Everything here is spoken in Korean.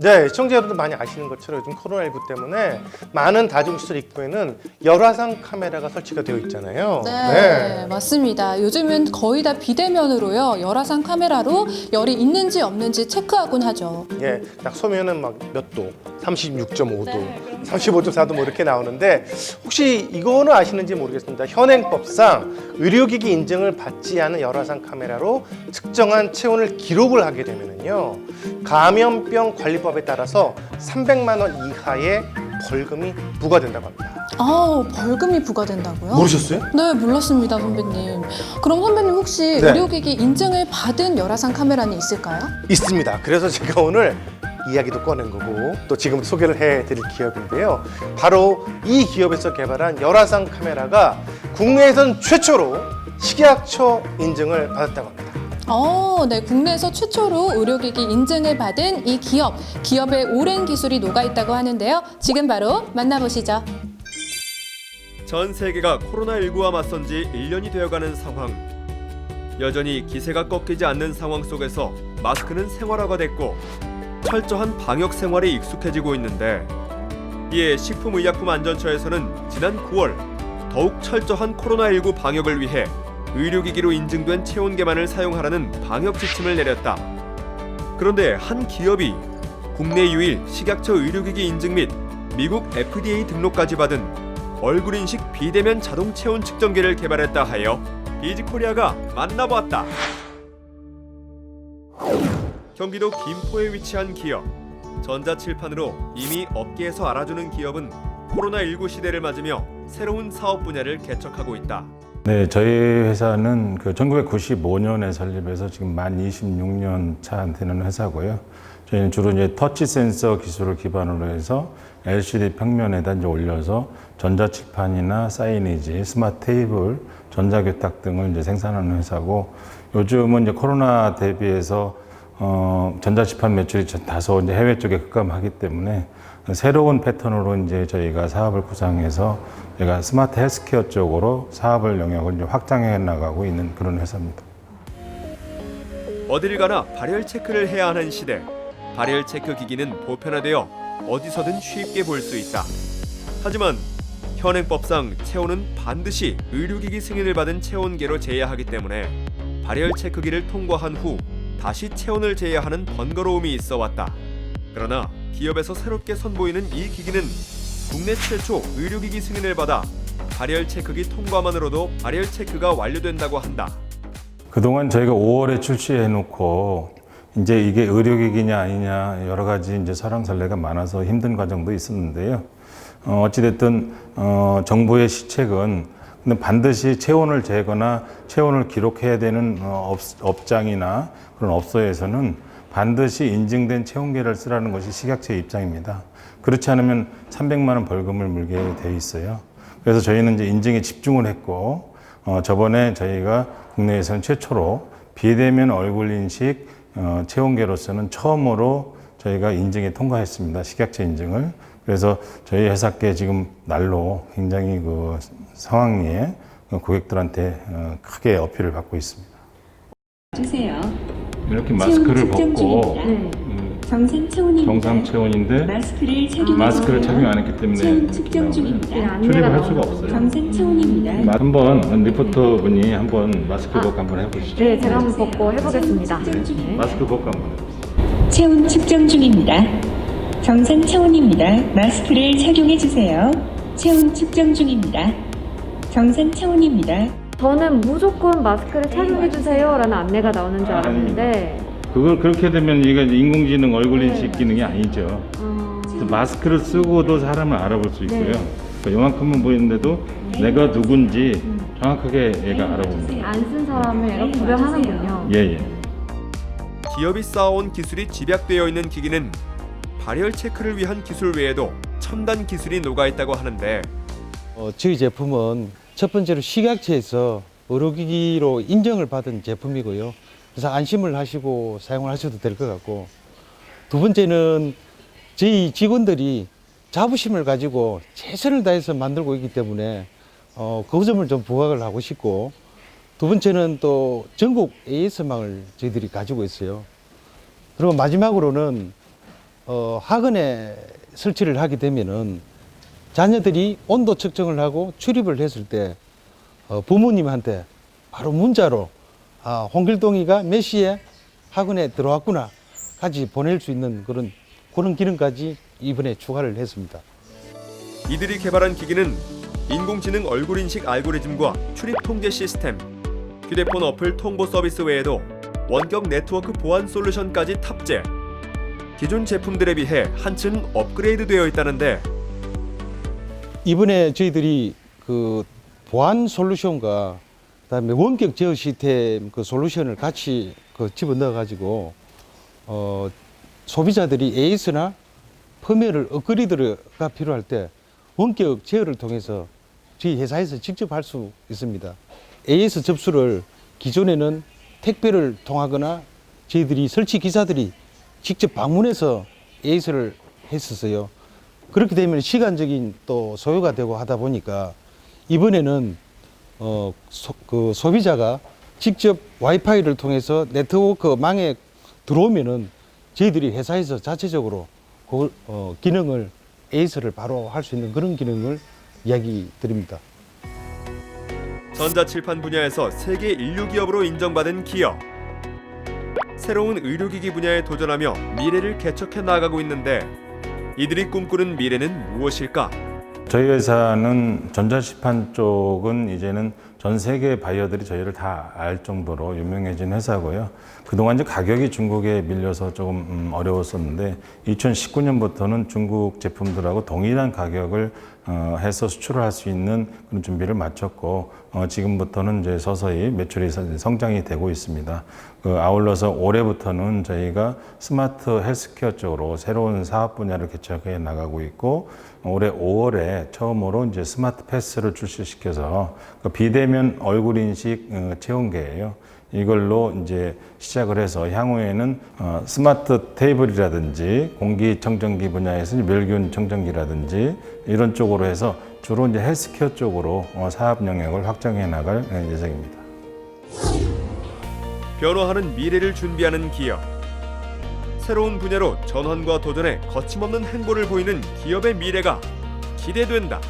네, 시청자 여러분들 많이 아시는 것처럼 요즘 코로나19 때문에 많은 다중시설 입구에는 열화상 카메라가 설치가 되어 있잖아요. 네, 맞습니다. 요즘은 거의 다 비대면으로요. 열화상 카메라로 열이 있는지 없는지 체크하곤 하죠. 예, 딱 소면은 막 몇 도, 36.5도, 네, 35.4도 뭐 이렇게 나오는데 혹시 이거는 아시는지 모르겠습니다. 현행법상 의료기기 인증을 받지 않은 열화상 카메라로 측정한 체온을 기록을 하게 되면은 요 감염병 관리법에 따라서 300만 원 이하의 벌금이 부과된다고 합니다. 아, 벌금이 부과된다고요? 모르셨어요? 네, 몰랐습니다, 선배님. 그럼 선배님 혹시 네. 의료기기 인증을 받은 열화상 카메라는 있을까요? 있습니다. 그래서 제가 오늘 이야기도 꺼낸 거고 또 지금 소개를 해드릴 기업인데요. 바로 이 기업에서 개발한 열화상 카메라가 국내에선 최초로 식약처 인증을 받았다고 합니다. 어, 네, 국내에서 최초로 의료기기 인증을 받은 이 기업, 기업의 오랜 기술이 녹아 있다고 하는데요. 지금 바로 만나보시죠. 전 세계가 코로나19와 맞선 지 1년이 되어가는 상황. 여전히 기세가 꺾이지 않는 상황 속에서 마스크는 생활화가 됐고 철저한 방역 생활에 익숙해지고 있는데 이에 식품의약품안전처에서는 지난 9월 더욱 철저한 코로나19 방역을 위해 의료기기로 인증된 체온계만을 사용하라는 방역 지침을 내렸다. 그런데 한 기업이 국내 유일 식약처 의료기기 인증 및 미국 FDA 등록까지 받은 얼굴 인식 비대면 자동 체온 측정기를 개발했다 하여 이지코리아가 만나보았다. 경기도 김포에 위치한 기업. 전자칠판으로 이미 업계에서 알아주는 기업은 코로나19 시대를 맞으며 새로운 사업 분야를 개척하고 있다. 네, 저희 회사는 그 1995년에 설립해서 지금 만 26년 차 되는 회사고요. 저희는 주로 이제 터치 센서 기술을 기반으로 해서 LCD 평면에다 이제 올려서 전자칠판이나 사이니지, 스마트 테이블, 전자교탁 등을 이제 생산하는 회사고 요즘은 이제 코로나 대비해서 어, 전자칠판 매출이 저- 다소 이제 해외 쪽에 급감하기 때문에 새로운 패턴으로 이제 저희가 사업을 구상해서 저희가 스마트 헬스케어 쪽으로 사업을 영역을 이제 확장해 나가고 있는 그런 회사입니다. 어딜 가나 발열 체크를 해야 하는 시대. 발열 체크 기기는 보편화되어 어디서든 쉽게 볼 수 있다. 하지만 현행법상 체온은 반드시 의료기기 승인을 받은 체온계로 재야하기 때문에 발열 체크기를 통과한 후 다시 체온을 재야 하는 번거로움이 있어 왔다. 그러나 기업에서 새롭게 선보이는 이 기기는 국내 최초 의료기기 승인을 받아 발열 체크기 통과만으로도 발열 체크가 완료된다고 한다. 그동안 저희가 5월에 출시해 놓고 이제 이게 의료기기냐 아니냐 여러 가지 이제 설왕설래가 많아서 힘든 과정도 있었는데요. 어, 어찌됐든 어, 정부의 시책은 근데 반드시 체온을 재거나 체온을 기록해야 되는 어, 업, 업장이나 그런 업소에서는 반드시 인증된 체온계를 쓰라는 것이 식약처의 입장입니다. 그렇지 않으면 300만 원 벌금을 물게 돼 있어요. 그래서 저희는 이제 인증에 집중을 했고 어, 저번에 저희가 국내에서는 최초로 비대면 얼굴 인식 어, 체온계로서는 처음으로 저희가 인증에 통과했습니다. 식약처 인증을. 그래서 저희 회사께 지금 날로 굉장히 그 상황리에 고객들한테 어, 크게 어필을 받고 있습니다. 주세요. 이렇게 마스크를 벗고 정상 체온입니다. 정상 체온인데 마스크를 착용해 마스크를. 착용 안 했기 때문에 체온 측정 중입니다. 출입을 할 수가 없어요. 정상 체온입니다. 한번 리포터 분이 한번 마스크 벗고 한번 해보시죠. 네, 제가 한번 벗고 해보겠습니다. 측정 중. 마스크 벗고 한번 해보세요. 체온 측정 중입니다. 정상 체온입니다. 마스크를 착용해 주세요. 체온 측정 중입니다. 정상 체온입니다. 저는 무조건 마스크를 착용해주세요 라는 안내가 나오는 줄 알았는데, 그걸 그렇게 되면 이게 인공지능 얼굴 인식 기능이 아니죠. 어, 그래서 마스크를 쓰고도 사람을 알아볼 수 있고요. 네. 그러니까 요만큼은 보이는데도 내가 누군지 정확하게 얘가 알아봅니다. 안 쓴 사람을 얘가 구별하는군요. 예, 예. 기업이 쌓아온 기술이 집약되어 있는 기기는 발열 체크를 위한 기술 외에도 첨단 기술이 녹아 있다고 하는데 어, 저희 제품은 첫 번째로 식약처에서 의료기기로 인정을 받은 제품이고요. 그래서 안심을 하시고 사용을 하셔도 될 것 같고 두 번째는 저희 직원들이 자부심을 가지고 최선을 다해서 만들고 있기 때문에 어, 그 점을 좀 부각을 하고 싶고 두 번째는 또 전국 AS망을 저희들이 가지고 있어요. 그리고 마지막으로는 어, 학원에 설치를 하게 되면은 자녀들이 온도 측정을 하고 출입을 했을 때 어, 부모님한테 바로 문자로 아, 홍길동이가 몇 시에 학원에 들어왔구나 까지 보낼 수 있는 그런 그런 기능까지 이번에 추가를 했습니다. 이들이 개발한 기기는 인공지능 얼굴 인식 알고리즘과 출입 통제 시스템, 휴대폰 어플 통보 서비스 외에도 원격 네트워크 보안 솔루션까지 탑재. 기존 제품들에 비해 한층 업그레이드되어 있다는데 이번에 저희들이 그 보안 솔루션과 그다음에 원격 제어 시스템 그 솔루션을 같이 그 집어넣어 가지고 어 소비자들이 AS나 펌웨어를 업그레이드가 필요할 때 원격 제어를 통해서 저희 회사에서 직접 할 수 있습니다. AS 접수를 기존에는 택배를 통하거나 저희들이 설치 기사들이 직접 방문해서 AS를 했었어요. 그렇게 되면 시간적인 또 소요가 되고 하다 보니까 이번에는 어, 소, 그 소비자가 직접 와이파이를 통해서 네트워크 망에 들어오면은 저희들이 회사에서 자체적으로 그 어, 기능을 에이스를 바로 할 수 있는 그런 기능을 이야기 드립니다. 전자칠판 분야에서 세계 인류 기업으로 인정받은 기업. 새로운 의료기기 분야에 도전하며 미래를 개척해 나가고 있는데 이들이 꿈꾸는 미래는 무엇일까? 저희 회사는 전자시판 쪽은 이제는 전 세계 바이어들이 저희를 다 알 정도로 유명해진 회사고요. 그동안 이제 가격이 중국에 밀려서 조금 음, 어려웠었는데 2019년부터는 중국 제품들하고 동일한 가격을 어, 해서 수출을 할 수 있는 그런 준비를 마쳤고 어, 지금부터는 이제 서서히 매출이 서- 성장이 되고 있습니다. 그 아울러서 올해부터는 저희가 스마트 헬스케어 쪽으로 새로운 사업 분야를 개척해 나가고 있고 올해 5월에 처음으로 이제 스마트 패스를 출시시켜서 그 비대 면 얼굴 인식 어, 체온계예요. 이걸로 이제 시작을 해서 향후에는 어, 스마트 테이블이라든지 공기청정기 분야에서 멸균 청정기라든지 이런 쪽으로 해서 주로 이제 헬스케어 쪽으로 어, 사업 영역을 확장해 나갈 예, 예정입니다. 변화하는 미래를 준비하는 기업. 새로운 분야로 전환과 도전에 거침없는 행보를 보이는 기업의 미래가 기대된다.